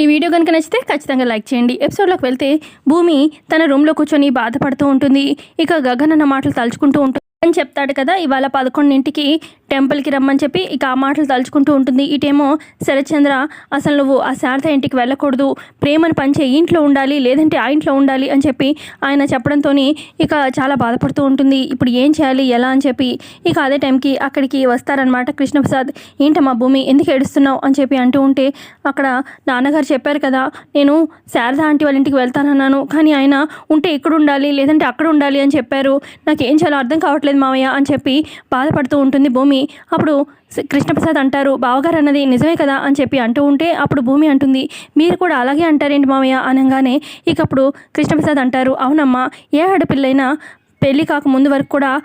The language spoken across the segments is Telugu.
ఈ వీడియో కనుక నచ్చితే ఖచ్చితంగా లైక్ చేయండి. ఎపిసోడ్లోకి వెళ్తే భూమి తన రూమ్లో కూర్చొని బాధపడుతూ ఉంటుంది. ఇక గగన్ అన్న మాటలు తలుచుకుంటూ ఉంటుంది. అని చెప్తాడు కదా ఇవాళ పదకొండింటికి టెంపుల్కి రమ్మని చెప్పి ఇక ఆ మాటలు తలుచుకుంటూ ఉంటుంది. ఇటేమో శరత్చంద్ర అసలు నువ్వు ఆ శారద ఇంటికి వెళ్ళకూడదు. ప్రేమను పంచే ఇంట్లో ఉండాలి లేదంటే ఆ ఇంట్లో ఉండాలి అని చెప్పి ఆయన చెప్పడంతో ఇక చాలా బాధపడుతూ ఉంటుంది. ఇప్పుడు ఏం చేయాలి ఎలా అని చెప్పి ఇక అదే టైంకి అక్కడికి వస్తారనమాట కృష్ణప్రసాద్. ఏంటమ్మా భూమి ఎందుకు ఏడుస్తున్నావు? అని చెప్పి అంటూ ఉంటే అక్కడ నాన్నగారు చెప్పారు కదా నేను శారద ఆంటీ వాళ్ళ ఇంటికి వెళ్తానన్నాను. కానీ ఆయన ఉంటే ఇక్కడ ఉండాలి లేదంటే అక్కడ ఉండాలి అని చెప్పారు. నాకు ఏం చేయాలో అర్థం కావట్లేదు మావయ్య అని చెప్పి బాధపడుతూ ఉంటుంది భూమి. అప్పుడు కృష్ణప్రసాద్ అంటారు బావగారు అన్నది నిజమే కదా? అని చెప్పి అంటూ ఉంటే అప్పుడు భూమి అంటుంది మీరు కూడా అలాగే అంటారేంటి మామయ్య అనగానే ఇక అప్పుడు కృష్ణప్రసాద్ అంటారు అవునమ్మా ఏ ఆడపిల్లైనా పెళ్ళి కాక ముందు వరకు కూడా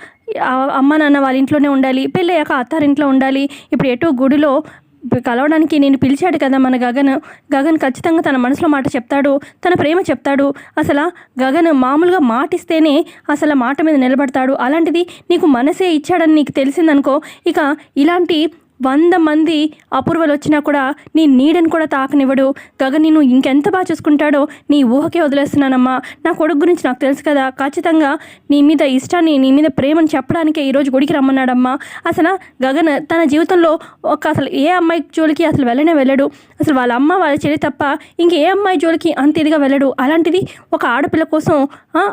అమ్మ నాన్న వాళ్ళ ఇంట్లోనే ఉండాలి పెళ్ళయ్యాక అత్తారింట్లో ఉండాలి. ఇప్పుడు ఎటు గుడిలో కలవడానికి నేను పిలిచాడు కదా మన గగన్. గగన్ ఖచ్చితంగా తన మనసులో మాట చెప్తాడు తన ప్రేమ చెప్తాడు. అసలు గగన్ మామూలుగా మాటిస్తేనే అసలు మాట మీద నిలబడతాడు. అలాంటిది నీకు మనసే ఇచ్చాడని నీకు తెలిసిందనుకో ఇక ఇలాంటి వంద మంది అపూర్వలు వచ్చినా కూడా నీ నీడని కూడా తాకనివ్వడు. గగన్ నిన్ను ఇంకెంత బాగా చూసుకుంటాడో నీ ఊహకే వదిలేస్తున్నానమ్మా. నా కొడుకు గురించి నాకు తెలుసు కదా. ఖచ్చితంగా నీ మీద ఇష్టాన్ని నీ మీద ప్రేమను చెప్పడానికే ఈరోజు గుడికి రమ్మన్నాడమ్మా. అసలు గగన్ తన జీవితంలో ఒక అసలు ఏ అమ్మాయి జోలికి అసలు వెళ్ళనే వెళ్ళడు. అసలు వాళ్ళ అమ్మ వాళ్ళ చెల్లి తప్ప ఇంక ఏ అమ్మాయి జోలికి అంత ఇదిగా వెళ్ళడు. అలాంటిది ఒక ఆడపిల్ల కోసం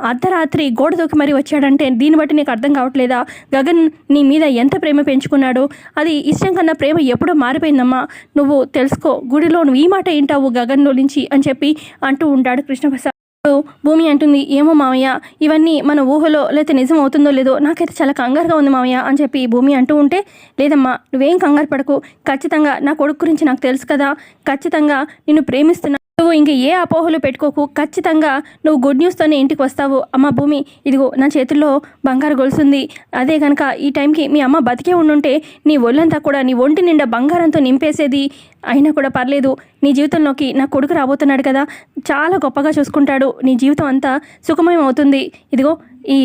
అర్ధరాత్రి గోడ దూకి మరీ వచ్చాడంటే దీన్ని బట్టి నీకు అర్థం కావట్లేదా? గగన్ నీ మీద ఎంత ప్రేమ పెంచుకున్నాడు? అది ఇష్టం కన్నా ప్రేమ ఎప్పుడో మారిపోయిందమ్మా. నువ్వు తెలుసుకో గుడిలో నువ్వు ఈ మాట ఏంటావు గగన్లో నుంచి అని చెప్పి అంటూ ఉంటాడు కృష్ణప్రసాద్. భూమి అంటుంది ఏమో మామయ్య ఇవన్నీ మన ఊహలో లేకపోతే నిజం అవుతుందో లేదో నాకైతే చాలా కంగారుగా ఉంది మామయ్య అని చెప్పి భూమి అంటూ ఉంటే లేదమ్మా నువ్వేం కంగారు పడకు. ఖచ్చితంగా నా కొడుకు గురించి నాకు తెలుసు కదా. ఖచ్చితంగా నిన్ను ప్రేమిస్తున్నా నువ్వు ఇంక ఏ అపోహలు పెట్టుకోకు. ఖచ్చితంగా నువ్వు గుడ్ న్యూస్తోనే ఇంటికి వస్తావు. అమ్మ భూమి ఇదిగో నా చేతుల్లో బంగారు గొలుసుంది. అదే కనుక ఈ టైంకి మీ అమ్మ బతికే ఉండుంటే నీ ఒళ్ళంతా కూడా నీ ఒంటి నిండా బంగారంతో నింపేసేది. అయినా కూడా పర్లేదు. నీ జీవితంలోకి నా కొడుకు రాబోతున్నాడు కదా. చాలా గొప్పగా చూసుకుంటాడు. నీ జీవితం అంతా సుఖమయం అవుతుంది. ఇదిగో ఈ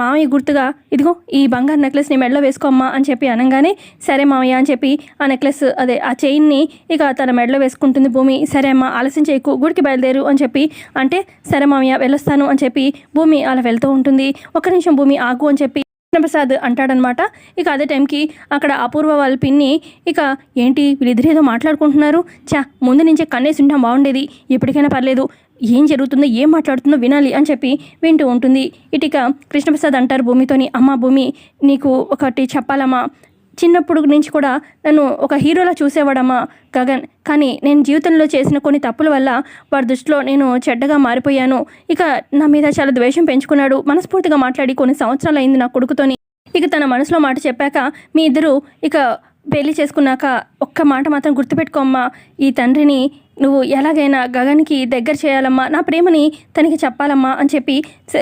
మామయ్య గుర్తుగా ఇదిగో ఈ బంగారు నెక్లెస్ నీ మెడలో వేసుకోమ్మా అని చెప్పి అనగానే సరే మామయ్య అని చెప్పి ఆ నెక్లెస్ అదే ఆ చైన్ని ఇక తన మెడలో వేసుకుంటుంది భూమి. సరే అమ్మా ఆలస్యం చేయకు గుడికి బయలుదేరు అని చెప్పి అంటే సరే మామయ్య వెళ్ళొస్తాను అని చెప్పి భూమి అలా వెళ్తూ ఉంటుంది. ఒక నిమిషం భూమి ఆగు అని చెప్పి కృష్ణప్రసాద్ అంటాడనమాట. ఇక అదే టైంకి అక్కడ అపూర్వ వాళ్ళ పిన్ని ఇక ఏంటి వీళ్ళిద్దరు ఏదో మాట్లాడుకుంటున్నారు? చా ముందు నుంచే కన్నేసి ఉంటాం బాగుండేది. ఎప్పటికైనా పర్లేదు. ఏం జరుగుతుందో ఏం మాట్లాడుతుందో వినాలి అని చెప్పి వింటూ ఉంటుంది. ఇటుక కృష్ణప్రసాద్ అంటారు భూమితోని అమ్మ భూమి నీకు ఒకటి చెప్పాలమ్మా. చిన్నప్పుడు నుంచి కూడా నన్ను ఒక హీరోలా చూసేవాడమ్మా గగన్. కానీ నేను జీవితంలో చేసిన కొన్ని తప్పుల వల్ల వారి దృష్టిలో నేను చెడ్డగా మారిపోయాను. ఇక నా మీద చాలా ద్వేషం పెంచుకున్నాడు. మనస్ఫూర్తిగా మాట్లాడి కొన్ని సంవత్సరాలు అయింది నా కొడుకుతోని. ఇక తన మనసులో మాట చెప్పాక మీ ఇద్దరు ఇక పెళ్ళి చేసుకున్నాక ఒక్క మాట మాత్రం గుర్తుపెట్టుకోమ్మా. ఈ తండ్రిని నువ్వు ఎలాగైనా గగన్కి దగ్గర చేయాలమ్మా నా ప్రేమని తనకి చెప్పాలమ్మా అని చెప్పి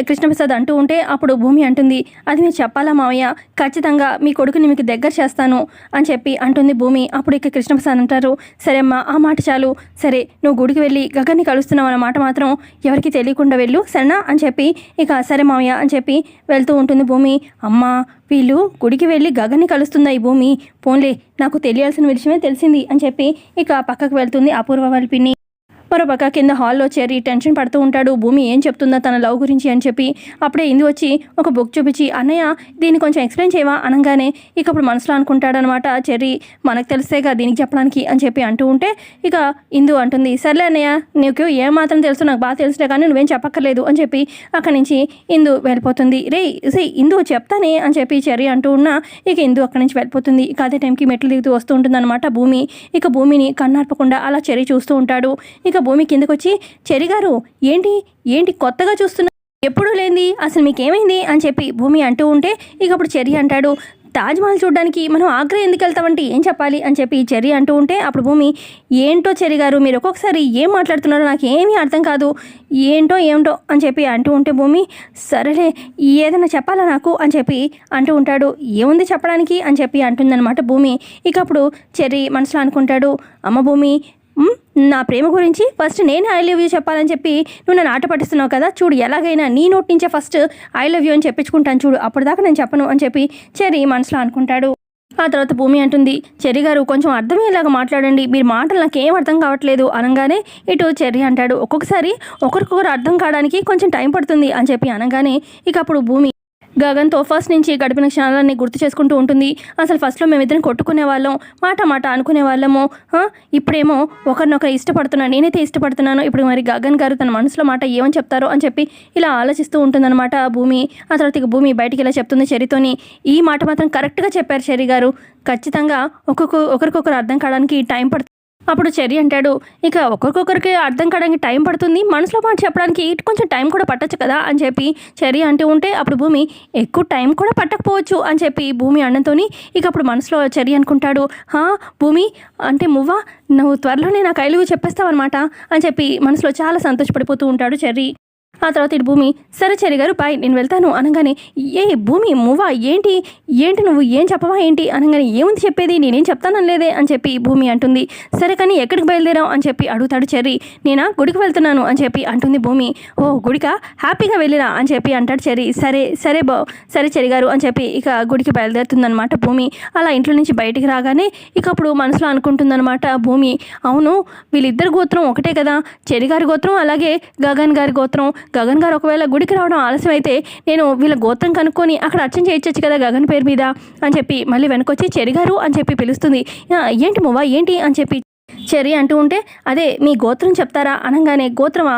కృష్ణప్రసాద్ అంటూ ఉంటే అప్పుడు భూమి అంటుంది అది మీరు చెప్పాలా మావయ్య? ఖచ్చితంగా మీ కొడుకుని మీకు దగ్గర చేస్తాను అని చెప్పి అంటుంది భూమి. అప్పుడు ఇక కృష్ణప్రసాద్ అంటారు సరే అమ్మా ఆ మాట చాలు. సరే నువ్వు గుడికి వెళ్ళి గగన్ని కలుస్తున్నావు అన్న మాట మాత్రం ఎవరికి తెలియకుండా వెళ్ళు సరేనా అని చెప్పి ఇక సరే మావయ్య అని చెప్పి వెళ్తూ ఉంటుంది భూమి. అమ్మా వీళ్ళు గుడికి వెళ్ళి గగన్ని కలుస్తుందా ఈ భూమి. పోన్లే నాకు తెలియాల్సిన విషయమే తెలిసింది అని చెప్పి ఇక పక్కకు వెళ్తుంది అపూర్వ వాళ్ళ పిన్ని. మరోపక్క కింద హాల్లో చేరి టెన్షన్ పడుతూ ఉంటాడు. భూమి ఏం చెప్తుందా తన లవ్ గురించి అని చెప్పి అప్పుడే ఇందు వచ్చి ఒక బుక్ చూపించి అన్నయ్య దీన్ని కొంచెం ఎక్స్ప్లెయిన్ చేయవా? అనగానే ఇక అప్పుడు మనసులో అనుకుంటాడనమాట. చెర్రీ మనకు తెలిస్తేగా దీనికి చెప్పడానికి అని చెప్పి అంటూ ఉంటే ఇక ఇందు అంటుంది సర్లే అన్నయ్య నీకు ఏ మాత్రం తెలుసు నాకు బాగా తెలుసులే కానీ నువ్వేం చెప్పక్కర్లేదు అని చెప్పి అక్కడి నుంచి ఇందు వెళ్ళిపోతుంది. రే సే ఇందు చెప్తానే అని చెప్పి చెర్రీ అంటూ ఉన్నా ఇక ఇందు అక్కడి నుంచి వెళ్ళిపోతుంది. ఇక అదే టైంకి మెట్లు దిగుతూ వస్తూ ఉంటుందన్నమాట భూమి. ఇక భూమిని కన్నార్పకుండా అలా చెర్రీ చూస్తూ ఉంటాడు. ఇక భూమి కిందకొచ్చి చెరిగారు ఏంటి? ఏంటి కొత్తగా చూస్తున్నా ఎప్పుడూ లేంది అసలు మీకేమైంది? అని చెప్పి భూమి అంటూ ఉంటే ఇక అప్పుడు చెర్రీ అంటాడు. తాజ్మహల్ చూడడానికి మనం ఆగ్రా ఎందుకు వెళ్తామంటే ఏం చెప్పాలి? అని చెప్పి చెర్రీ అంటూ ఉంటే అప్పుడు భూమి ఏంటో చెర్రీ గారు మీరు ఒక్కొక్కసారి ఏం మాట్లాడుతున్నారో నాకు ఏమీ అర్థం కాదు. ఏంటో ఏమిటో? అని చెప్పి అంటూ ఉంటే భూమి సరేలే ఏదైనా చెప్పాలా నాకు? అని చెప్పి అంటూ ఉంటాడు. ఏముంది చెప్పడానికి? అని చెప్పి అంటుందన్నమాట భూమి. ఇక అప్పుడు చెర్రీ మనసులో అనుకుంటాడు అమ్మ భూమి నా ప్రేమ గురించి ఫస్ట్ నేను ఐ లవ్ యూ చెప్పాలని చెప్పి నువ్వు నన్ను ఆట పట్టిస్తున్నావు కదా? చూడు ఎలాగైనా నీ నోటి నుంచే ఫస్ట్ ఐ లవ్ యూ అని చెప్పించుకుంటాను చూడు. అప్పటిదాకా నేను చెప్పను అని చెప్పి చెరి మనసులో అనుకుంటాడు. ఆ తర్వాత భూమి అంటుంది చెర్రి గారు కొంచెం అర్థమయ్యేలాగా మాట్లాడండి. మీరు మాటలు నాకు అర్థం కావట్లేదు. అనగానే ఇటు చెర్రి అంటాడు ఒక్కొక్కసారి ఒకరికొకరు అర్థం కావడానికి కొంచెం టైం పడుతుంది అని చెప్పి అనగానే ఇక అప్పుడు భూమి గగన్తో ఫస్ట్ నుంచి గడిపిన క్షణాలన్నీ గుర్తు చేసుకుంటూ ఉంటుంది. అసలు ఫస్ట్లో మేమిద్దరం కొట్టుకునే వాళ్ళం మాట మాట అనుకునే వాళ్ళము. ఇప్పుడేమో ఒకరినొకరు ఇష్టపడుతున్నాను నేనైతే ఇష్టపడుతున్నాను ఇప్పుడు మరి గగన్ గారు తన మనసులో మాట ఏమని చెప్తారో అని చెప్పి ఇలా ఆలోచిస్తూ ఉంటుందన్నమాట భూమి. ఆ తర్వాత ఇక భూమి బయటికి ఇలా చెప్తుంది చెరితోని. ఈ మాట మాత్రం కరెక్ట్గా చెప్పారు చెరి గారు. ఖచ్చితంగా ఒక్కొక్క ఒకరికొకరు అర్థం కావడానికి టైం పడుతుంది. అప్పుడు చెరి అంటాడు ఇక ఒకరికొకరికి అర్థం కావడానికి టైం పడుతుంది. మనసులో మాట చెప్పడానికి కొంచెం టైం కూడా పట్టొచ్చు కదా? అని చెప్పి చెరి అంటూ ఉంటే అప్పుడు భూమి ఎక్కువ టైం కూడా పట్టకపోవచ్చు. అని చెప్పి భూమి అన్నంతోని ఇక అప్పుడు మనసులో చెరి అనుకుంటాడు హా భూమి అంటే మువ్వా నువ్వు త్వరలోనే నాకు ఐలుగు చెప్పేస్తావన్నమాట. అని చెప్పి మనసులో చాలా సంతోషపడిపోతూ ఉంటాడు చెర్రీ. ఆ తర్వాత ఇటు భూమి సరే చెరి గారు బాయ్ నేను వెళ్తాను అనగానే ఏ భూమి మువ్వా ఏంటి? ఏంటి నువ్వు? ఏం చెప్పవా ఏంటి? అనగానే ఏముంది చెప్పేది? నేనేం చెప్తానలేదే అని చెప్పి భూమి అంటుంది. సరే కానీ ఎక్కడికి బయలుదేరావు? అని చెప్పి అడుగుతాడు చెర్రి. నేనా? గుడికి వెళ్తున్నాను అని చెప్పి అంటుంది భూమి. ఓ గుడికా? హ్యాపీగా వెళ్ళిరా అని చెప్పి అంటాడు చెర్రి. సరే సరే బా సరే చెరి గారు అని చెప్పి ఇక గుడికి బయలుదేరుతుందనమాట భూమి. అలా ఇంట్లో నుంచి బయటికి రాగానే ఇక అప్పుడు మనసులో అనుకుంటుందనమాట భూమి. అవును వీళ్ళిద్దరు గోత్రం ఒకటే కదా. చెరి గారి గోత్రం అలాగే గగన్ గారి గోత్రం. గగన్ గారు ఒకవేళ గుడికి రావడం ఆలస్యం అయితే నేను వీళ్ళ గోత్రం కనుక్కొని అక్కడ అర్చన చేయొచ్చు కదా గగన్ పేరు మీద అని చెప్పి మళ్ళీ వెనకొచ్చి చెరిగారు అని చెప్పి పిలుస్తుంది. ఏంటి మువ్వా? ఏంటి? అని చెప్పి చెరి అంటూ ఉంటే అదే మీ గోత్రం చెప్తారా? అనగానే గోత్రమా?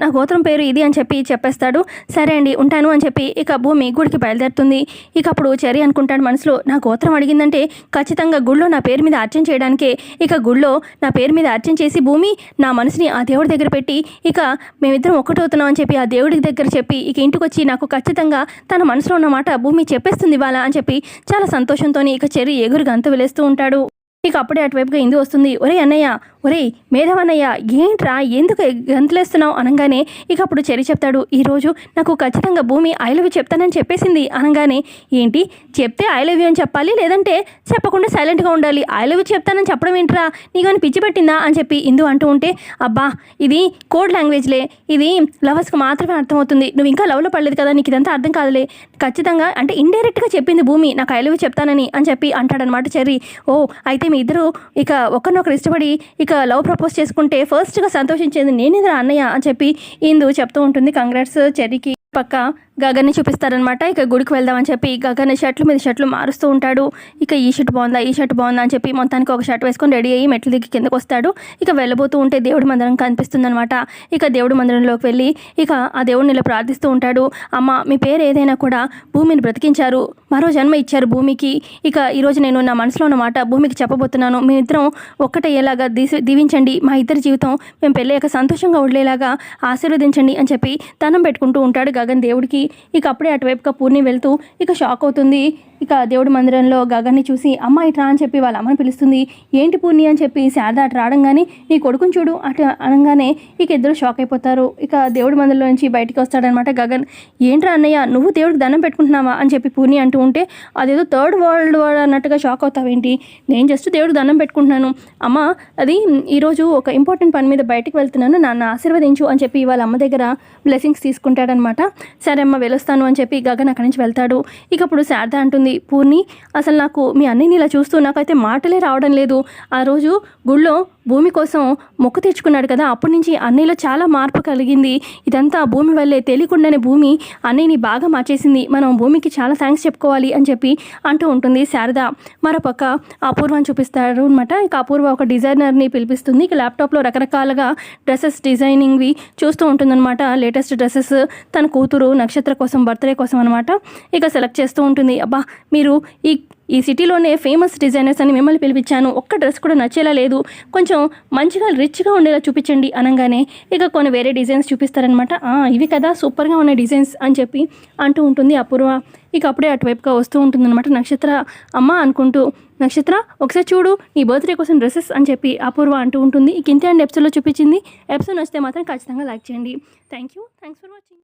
నా గోత్రం పేరు ఇది అని చెప్పి చెప్పేస్తాడు. సరే అండి ఉంటాను అని చెప్పి ఇక భూమి గుడికి బయలుదేరుతుంది. ఇక అప్పుడు చెరి అనుకుంటాడు మనసులో నా గోత్రం అడిగిందంటే ఖచ్చితంగా గుళ్ళో నా పేరు మీద అర్చన చేయడానికే. ఇక గుళ్ళో నా పేరు మీద అర్చన చేసి భూమి నా మనసుని ఆ దేవుడి దగ్గర పెట్టి ఇక మేమిద్దరం ఒక్కటవుతున్నాం అని చెప్పి ఆ దేవుడి దగ్గర చెప్పి ఇక ఇంటికి వచ్చి నాకు ఖచ్చితంగా తన మనసులో ఉన్న మాట భూమి చెప్పేస్తుంది ఇవాళ అని చెప్పి చాలా సంతోషంతో ఇక చెరి ఎగురు గంతు వెలేస్తూ ఉంటాడు. ఇక అప్పుడే అటువైపుగా ఇందు వస్తుంది. ఒరే అన్నయ్య ఒరే మేధవన్నయ్య ఏంట్రా ఎందుకు గంతులేస్తున్నావు అనగానే ఇక అప్పుడు చెరి చెప్తాడు ఈరోజు నాకు ఖచ్చితంగా భూమి ఐ లవ్ చెప్తానని చెప్పేసింది అనగానే ఏంటి? చెప్తే ఐ లవ్ అని చెప్పాలి? లేదంటే చెప్పకుండా సైలెంట్గా ఉండాలి. ఐ లవ్ చెప్తానని చెప్పడం ఏంట్రా? నీకని పిచ్చి పెట్టిందా? అని చెప్పి ఇందు అంటూ ఉంటే అబ్బా ఇది కోడ్ లాంగ్వేజ్లే. ఇది లవర్స్కి మాత్రమే అర్థమవుతుంది. నువ్వు ఇంకా లవ్లో పడలేదు కదా? నీకు ఇదంతా అర్థం కాదులే. ఖచ్చితంగా అంటే ఇండైరెక్ట్గా చెప్పింది భూమి. నాకు ఐ లవ్ చెప్తానని అని చెప్పి అంటాడనమాట చెర్రీ. ఓ అయితే మీ ఇద్దరు ఇక ఒకరినొకరు ఇష్టపడి ఇక లవ్ ప్రపోజ్ uh, చేసుకుంటే ఫస్ట్గా సంతోషించేది నేనేదిరా అన్నయ్య అని చెప్పి ఇందు చెప్తూ ఉంటుంది. కంగ్రాట్స్ చెర్రీకి పక్క. గగన్ని చూపిస్తారనమాట ఇక గుడికి వెళ్దామని చెప్పి గగన్ షర్ట్లు మీద షర్ట్లు మారుస్తూ ఉంటాడు. ఇక ఈ షర్ట్ బాగుందా? ఈ షర్ట్ బాగుందా? అని చెప్పి మొత్తానికి ఒక షర్ట్ వేసుకొని రెడీ అయ్యి మెట్లు దిగి కిందకు వస్తాడు. ఇక వెళ్ళబోతూ ఉంటే దేవుడి మందిరం కనిపిస్తుందనమాట ఇక దేవుడి మందిరంలోకి వెళ్ళి ఇక ఆ దేవుడిని ఇలా ప్రార్థిస్తూ ఉంటాడు. అమ్మ మీ పేరు ఏదైనా కూడా భూమిని బ్రతికించారు. మరో జన్మ ఇచ్చారు భూమికి. ఇక ఈరోజు నేను నా మనసులో ఉన్న మాట భూమికి చెప్పబోతున్నాను. మీ ఇద్దరం ఒక్కటయ్యేలాగా దీసి దీవించండి. మా ఇద్దరి జీవితం మేము పెళ్ళయ్యాక సంతోషంగా ఉండేలాగా ఆశీర్వదించండి అని చెప్పి దండం పెట్టుకుంటూ ఉంటాడు గగన్ దేవుడికి. ఇక అప్పుడే అటువైపుగా పూర్ణి వెళ్తూ ఇక షాక్ అవుతుంది. ఇక దేవుడి మందిరంలో గగన్ని చూసి అమ్మ ఇట్రా అని చెప్పి వాళ్ళ అమ్మని పిలుస్తుంది. ఏంటి పూర్ణి అని చెప్పి శారద అటు రావడంగానే నీ కొడుకుని చూడు అటు అనగానే ఇక ఇద్దరు షాక్ అయిపోతారు. ఇక దేవుడి మందిరంలో నుంచి బయటికి వస్తాడనమాట గగన్. ఏంట్రా అన్నయ్య నువ్వు దేవుడికి దండం పెట్టుకుంటున్నావా అని చెప్పి పూర్ణి అంటూ ఉంటే అదేదో థర్డ్ వరల్డ్ వార్ అన్నట్టుగా షాక్ అవుతావేంటి? నేను జస్ట్ దేవుడికి దండం పెట్టుకుంటున్నాను. అమ్మ అది ఈరోజు ఒక ఇంపార్టెంట్ పని మీద బయటికి వెళ్తున్నాను. నన్ను ఆశీర్వదించు అని చెప్పి వాళ్ళ అమ్మ దగ్గర బ్లెస్సింగ్స్ తీసుకుంటాడనమాట. సరే అమ్మ వెళ్ళొస్తాను అని చెప్పి గగన్ అక్కడి నుంచి వెళ్తాడు. ఇక అప్పుడు శారద అంటుంది పూర్ణి అసలు నాకు మీ అన్నయ్యని ఇలా చూస్తూ నాకైతే మాటలే రావడం లేదు. ఆ రోజు గుళ్ళో భూమి కోసం మొక్కు తెచ్చుకున్నాడు కదా అప్పటి నుంచి అన్నయ్యలో చాలా మార్పు కలిగింది. ఇదంతా భూమి వల్లే తెలియకుండానే భూమి అన్నయ్యని బాగా మార్చేసింది. మనం భూమికి చాలా థ్యాంక్స్ చెప్పుకోవాలి అని చెప్పి అంటూ ఉంటుంది శారద. మరోపక్క అపూర్వని చూపిస్తారు అనమాట ఇక అపూర్వ ఒక డిజైనర్ని పిలిపిస్తుంది. ఇక ల్యాప్టాప్లో రకరకాలుగా డ్రెస్సెస్ డిజైనింగ్వి చూస్తూ ఉంటుందన్నమాట. లేటెస్ట్ డ్రెస్సెస్ తన కూతురు నక్షత్ర కోసం బర్త్డే కోసం అనమాట ఇక సెలెక్ట్ చేస్తూ ఉంటుంది. అబ్బా మీరు ఈ ఈ సిటీలోనే ఫేమస్ డిజైనర్స్ అని మిమ్మల్ని పిలిపించాను. ఒక్క డ్రెస్ కూడా నచ్చేలా లేదు. కొంచెం మంచిగా రిచ్గా ఉండేలా చూపించండి అనగానే. ఇక కొన్ని వేరే డిజైన్స్ చూపిస్తారనమాట "ఆ, ఇవి కదా సూపర్గా ఉన్న డిజైన్స్ అని చెప్పి అంటూ ఉంటుంది అపూర్వ. ఇక అప్పుడే అటువైపుగా వస్తూ ఉంటుందన్నమాట నక్షత్ర. అమ్మ అనుకుంటూ నక్షత్ర ఒకసారి చూడు నీ బర్త్డే కోసం డ్రెస్సెస్ అని చెప్పి అపూర్వ అంటూ ఉంటుంది. ఇక ఇంతే అండి ఎపిసోడ్లో చూపించింది. ఎపిసోడ్ నచ్చితే మాత్రం ఖచ్చితంగా లైక్ చేయండి. Thank you thanks for watching